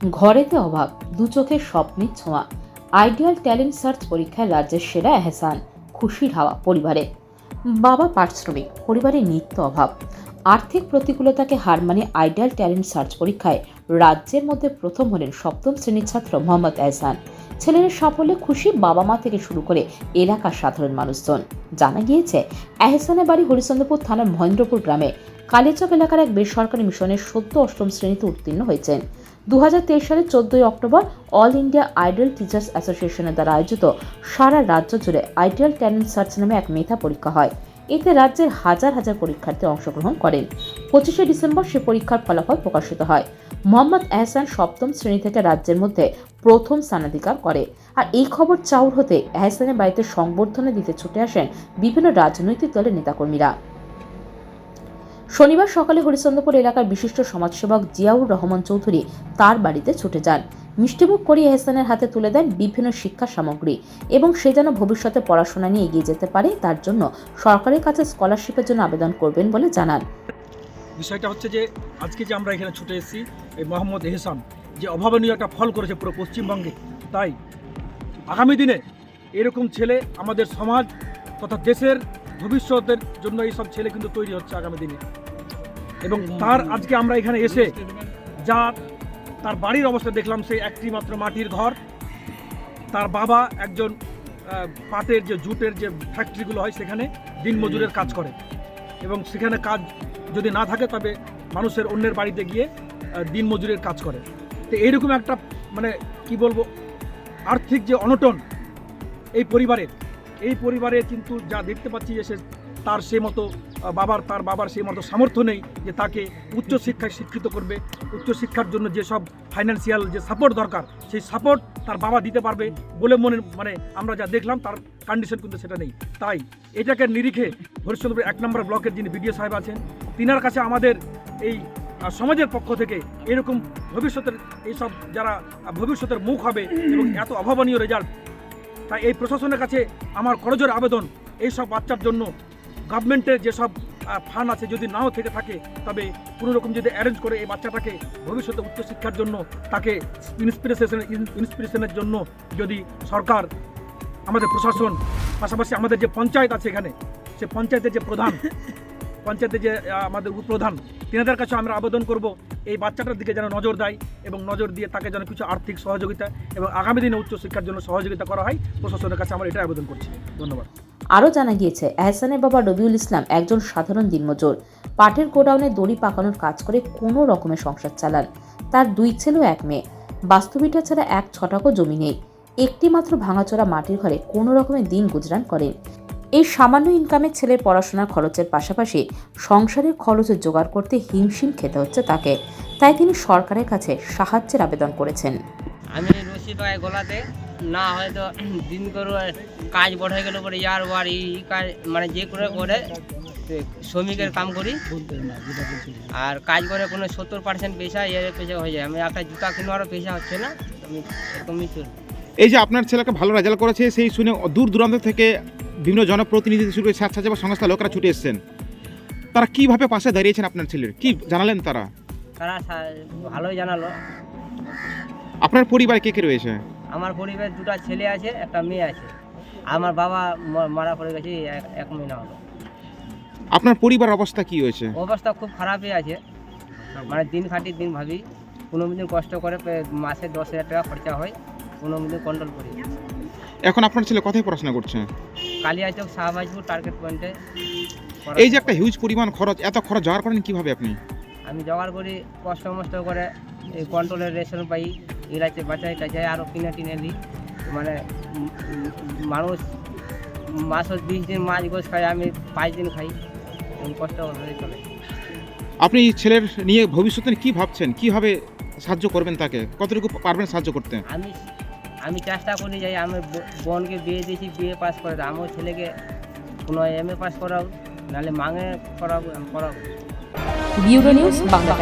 ঘরেতে অভাব দু চোখের স্বপ্নের ছোঁয়া। আইডিয়াল ট্যালেন্ট সার্চ পরীক্ষায় রাজ্যের সেরা এহসান, খুশির হাওয়া পরিবারে। বাবা পারিশ্রমিক পরিবারে নিত্য অভাব। আর্থিক প্রতিকূলতাকে হার মানে আইডিয়াল ট্যালেন্ট সার্চ পরীক্ষায় রাজ্যের মধ্যে প্রথম হলেন সপ্তম শ্রেণির ছাত্র মোহাম্মদ এহসান। ছেলের সাফল্যে খুশি বাবা মা থেকে শুরু করে এলাকার সাধারণ মানুষজন। জানা গিয়েছে, এহসানের বাড়ি হরিচন্দ্রপুর থানার মহেন্দ্রপুর গ্রামে। কালিয়াচক এলাকার এক বেসরকারি মিশনের সদ্য অষ্টম শ্রেণীতে উত্তীর্ণ হয়েছেন। দু হাজার তেইশ সালের চোদ্দই October all India ideal teachers অ্যাসোসিয়েশনের দ্বারা আয়োজিত সারা রাজ্য জুড়ে আইডিয়াল ট্যালেন্ট সার্চ নামে এক মেধা পরীক্ষা হয়। এতে রাজ্যের হাজার হাজার পরীক্ষার্থী অংশগ্রহণ করেন। পঁচিশে ডিসেম্বর সে পরীক্ষার ফলাফল প্রকাশিত হয়। মোহাম্মদ এহসান সপ্তম শ্রেণি থেকে রাজ্যের মধ্যে প্রথম স্থানাধিকার করে। আর এই খবর চাউর হতে এহসানের বাড়িতে সংবর্ধনা দিতে ছুটে আসেন বিভিন্ন রাজনৈতিক দলের নেতাকর্মীরা। শনিবার সকালে হরিচন্দ্রপুর এলাকার বিশিষ্ট সমাজসেবক জিয়াউর রহমান চৌধুরী তার বাড়িতে ছুটে যান। মিষ্টিমুখ করিয়ে এহসানের হাতে তুলে দেন বিভিন্ন শিক্ষা সামগ্রী এবং সে যেন ভবিষ্যতে পড়াশোনা নিয়ে এগিয়ে যেতে পারে, তার জন্য সরকারের কাছে স্কলারশিপের জন্য আবেদন করবেন বলে জানান। বিষয়টা হচ্ছে যে, আজকে যে আমরা এখানে ছুটে এসেছি, এই মোহাম্মদ এহসান যে অভাবনীয় একটা ফল করেছে পুরো পশ্চিমবঙ্গে, তাই আগামী দিনে এরকম ছেলে আমাদের সমাজ তথা দেশের ভবিষ্যতের জন্য এই সব ছেলে কিন্তু তৈরি হচ্ছে আগামী দিনে। এবং তার আজকে আমরা এখানে এসে যা তার বাড়ির অবস্থা দেখলাম সেই একটি মাত্র মাটির ঘর। তার বাবা একজন পাটের যে জুটের যে ফ্যাক্টরিগুলো হয় সেখানে দিনমজুরের কাজ করে। এবং সেখানে কাজ যদি না থাকে তবে মানুষের অন্যের বাড়িতে গিয়ে দিনমজুরের কাজ করে। তো এইরকম একটা মানে কি বলব আর্থিক যে অনটন এই পরিবারের এই পরিবারে কিন্তু যা দেখতে পাচ্ছি যে সে তার সে মতো বাবার, তার বাবার সেই মতো সামর্থ্য নেই যে তাকে উচ্চশিক্ষায় শিক্ষিত করবে। উচ্চশিক্ষার জন্য যেসব ফাইন্যান্সিয়াল যে সাপোর্ট দরকার, সেই সাপোর্ট তার বাবা দিতে পারবে বলে মনে মানে আমরা যা দেখলাম তার কন্ডিশন কিন্তু সেটা নেই। তাই এটাকে নিরিখে হরিশ্চন্দ্রপুর এক নম্বর ব্লকের যিনি বিডিও সাহেব আছেন, তিনার কাছে আমাদের এই সমাজের পক্ষ থেকে এরকম ভবিষ্যতের এইসব যারা ভবিষ্যতের মুখ হবে এবং এত অভাবনীয় রেজাল্ট তাই এই প্রশাসনের কাছে আমার করজোর আবেদন এই সব বাচ্চার জন্য। গভর্নমেন্টের যেসব ফান্ড আছে যদি নাও থেকে থাকে তবে কোনো রকম যদি অ্যারেঞ্জ করে এই বাচ্চাটাকে ভবিষ্যতে উচ্চশিক্ষার জন্য তাকে ইন্সপিরেশন ইন্সপিরেশনের জন্য যদি সরকার আমাদের প্রশাসন পাশাপাশি আমাদের যে পঞ্চায়েত আছে এখানে সে পঞ্চায়েতের যে প্রধান পঞ্চায়েতের যে আমাদের উপপ্রধান তিনাদের কাছে আমরা আবেদন করব। এই বাচ্চাটার দিকে যেন নজর দেয় এবং নজর দিয়ে তাকে যেন কিছু আর্থিক সহযোগিতা এবং আগামী দিনে উচ্চশিক্ষার জন্য সহযোগিতা করা হয়, প্রশাসনের কাছে আমরা এটা আবেদন করছি। ধন্যবাদ। আরও জানা গিয়েছে এহসানের বাবা রবিউল ইসলাম একজন সাধারণ দিনমজুর। পাটের গোডাউনে দড়ি পাকানোর কাজ করে কোনো রকমের সংসার চালান। তার দুই ছেলে এক মেয়ে। বাস্তবিটা ছাড়া এক ছটাকও জমি নেই। একটি মাত্র ভাঙাচোরা মাটির ঘরে কোনো রকমের দিন গুজরান করেন। এই সামান্য ইনকামের ছেলের পড়াশোনার খরচের পাশাপাশি সংসারের খরচের জোগাড় করতে হিমশিম খেতে হচ্ছে তাকে। তাই তিনি সরকারের কাছে সাহায্যের আবেদন করেছেন। আমি রশি পাই গলাতে না হয়তো দিন করে কাজ বড় হয়ে গেলে পরে ইয়ার ওয়ার এই কাজ মানে যে করে করে শ্রমিকের কাম করি। আর কাজ করে কোনো সত্তর পার্সেন্ট পয়সা এর পয়সা হয়ে যায়। আমি একটা জুতা কিনবারও পেশা হচ্ছে না। আমি এরকমই চলি। এই যে আপনার ছেলেকে ভালো রেজাল্ট করেছে সেই শুনে দূর দূরান্ত থেকে বিভিন্ন জনপ্রতিনিধি শুরু করে স্বেচ্ছাসেবা সংস্থা লোকরা ছুটে এসেছেন। তারা কীভাবে পাশে দাঁড়িয়েছেন আপনার ছেলের? কি জানালেন তারা? তারা ভালোই জানালো। আপনার পরিবারে কে কে রয়েছে? আমার পরিবারের দুটো ছেলে আছে একটা মেয়ে আছে। আমার বাবা মারা পড়ে গেছে এক- এক মহিনা হলো। আপনার পরিবার অবস্থা কি হয়েছে? অবস্থা খুব খারাপই আছে। মানে দিন খাটি দিন ভাবি কোনো দিন কষ্ট করে মাসে দশ হাজার টাকা খরচা হয় কোনো দিন কন্ট্রোল করি এখন আপনার ছেলে কোথায় পড়াশোনা করছে? কালিয়াচক শাহবাজপুর টার্গেট পয়েন্টে এই যে একটা হিউজ পরিমাণ খরচ এত খরচ জোগাড় করেন কীভাবে আপনি? আমি জোগাড় করি কষ্ট মষ্ট করে এই কন্ট্রোলের রেশন পাই ইলাচে বাঁচাই টাচাই আরও কিনে টিনে দিই। মানে মানুষ মাসত বিশ দিন মাছ গোছ খাই আমি পাঁচ দিন খাই কষ্ট হয়ে চলে। আপনি ছেলের নিয়ে ভবিষ্যতে কি ভাবছেন? কীভাবে সাহায্য করবেন তাকে? কতটুকু পারবেন সাহায্য করতে? আমি আমি চেষ্টা করি যাই আমি বোনকে বিয়ে দিয়েছি, বিয়ে পাস করে আমার ছেলেকে কোনো এম এ পাস করাও নাহলে মাঙে করাবো করাবো। নিউজ বাংলা